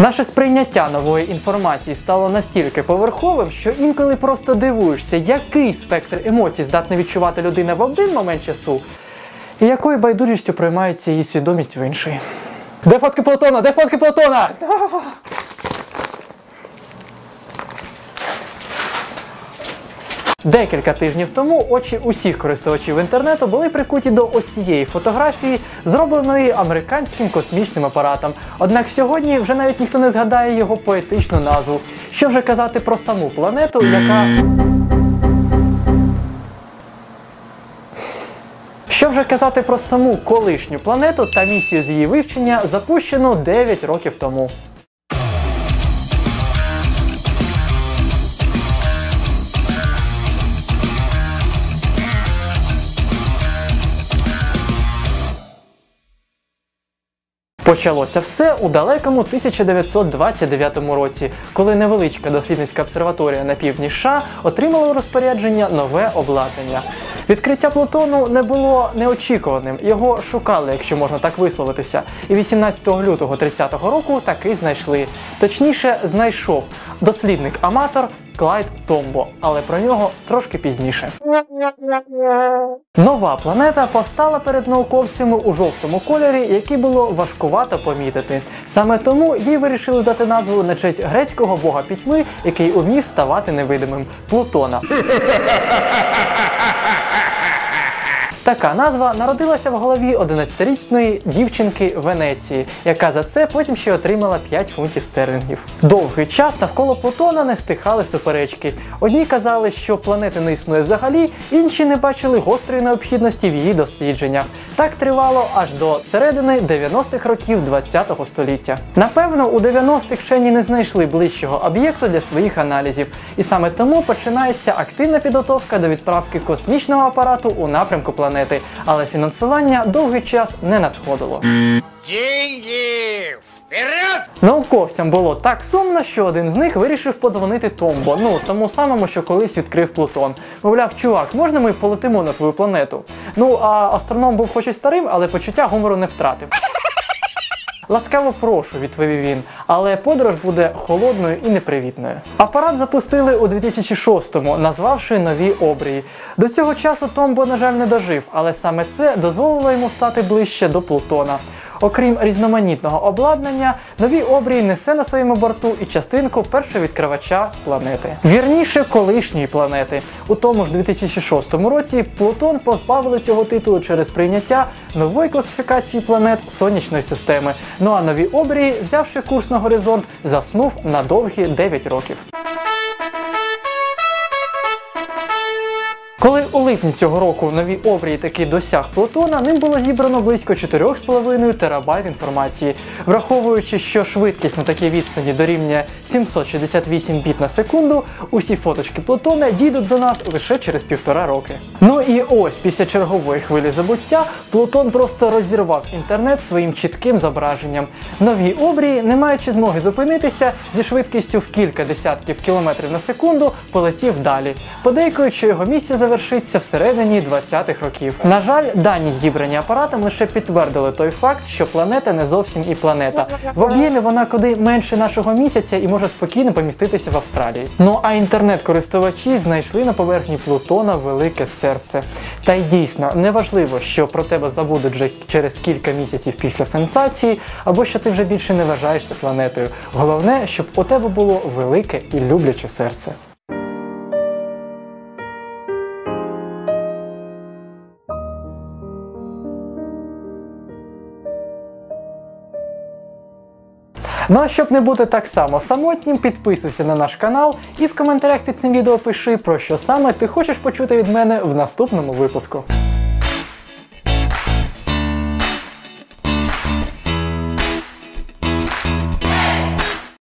Наше сприйняття нової інформації стало настільки поверховим, що інколи просто дивуєшся, який спектр емоцій здатна відчувати людина в один момент часу, і якою байдужістю приймається її свідомість в інший. Де фотки Платона? Де фотки Платона? Декілька тижнів тому очі усіх користувачів інтернету були прикуті до ось цієї фотографії, зробленої американським космічним апаратом. Однак сьогодні вже навіть ніхто не згадає його поетичну назву. Що вже казати про саму планету, яка. Що вже казати про саму колишню планету та місію з її вивчення, запущену 9 років тому. Почалося все у далекому 1929 році, коли невеличка дослідницька обсерваторія на півдні США отримала у розпорядження нове обладнання. Відкриття Плутону не було неочікуваним, його шукали, якщо можна так висловитися. І 18 лютого 30-го року таки знайшли. Точніше, знайшов дослідник-аматор Клайд Томбо, але про нього трошки пізніше. Нова планета постала перед науковцями у жовтому кольорі, який було важкувато помітити. Саме тому їй вирішили дати назву на честь грецького бога пітьми, який умів ставати невидимим Плутона. Така назва народилася в голові 11-річної дівчинки Венеції, яка за це потім ще отримала 5 фунтів стерлінгів. Довгий час навколо Плутона не стихали суперечки. Одні казали, що планети не існує взагалі, інші не бачили гострої необхідності в її дослідженнях. Так тривало аж до середини 90-х років ХХ століття. Напевно, у 90-х вчені не знайшли ближчого об'єкту для своїх аналізів, і саме тому починається активна підготовка до відправки космічного апарату у напрямку планети, але фінансування довгий час не надходило. Деньги! Вперед! Науковцям було так сумно, що один з них вирішив подзвонити Томбо, ну тому самому, що колись відкрив Плутон. Мовляв, чувак, можна ми полетимо на твою планету? Ну а астроном був хоч і старим, але почуття гумору не втратив. Ласкаво прошу, відповів він, але подорож буде холодною і непривітною. Апарат запустили у 2006-му, назвавши нові обрії. До цього часу Томбо, на жаль, не дожив, але саме це дозволило йому стати ближче до Плутона. Окрім різноманітного обладнання, нові обрії несе на своєму борту і частинку першовідкривача планети. Вірніше колишньої планети. У тому ж 2006 році Плутон позбавили цього титулу через прийняття нової класифікації планет сонячної системи. Ну а нові обрії, взявши курс на горизонт, заснув на довгі 9 років. Коли у липні цього року нові обрії таки досяг Плутона, ним було зібрано близько 4,5 терабайт інформації, враховуючи, що швидкість на такій відстані дорівнює 768 біт на секунду, усі фоточки Плутона дійдуть до нас лише через півтора роки. Ну і ось після чергової хвилі забуття Плутон просто розірвав інтернет своїм чітким зображенням. Нові обрії, не маючи змоги зупинитися, зі швидкістю в кілька десятків кілометрів на секунду полетів далі, подейкують, що його місія завершиться всередині 20-х років. На жаль, дані зібрані апаратом лише підтвердили той факт, що планета не зовсім і планета. В об'ємі вона куди менше нашого місяця і може спокійно поміститися в Австралії. Ну а інтернет-користувачі знайшли на поверхні Плутона велике серце. Та й дійсно неважливо, що про тебе забудуть вже через кілька місяців після сенсації, або що ти вже більше не вважаєшся планетою. Головне, щоб у тебе було велике і любляче серце. Ну а щоб не бути так само самотнім, підписуйся на наш канал і в коментарях під цим відео пиши, про що саме ти хочеш почути від мене в наступному випуску.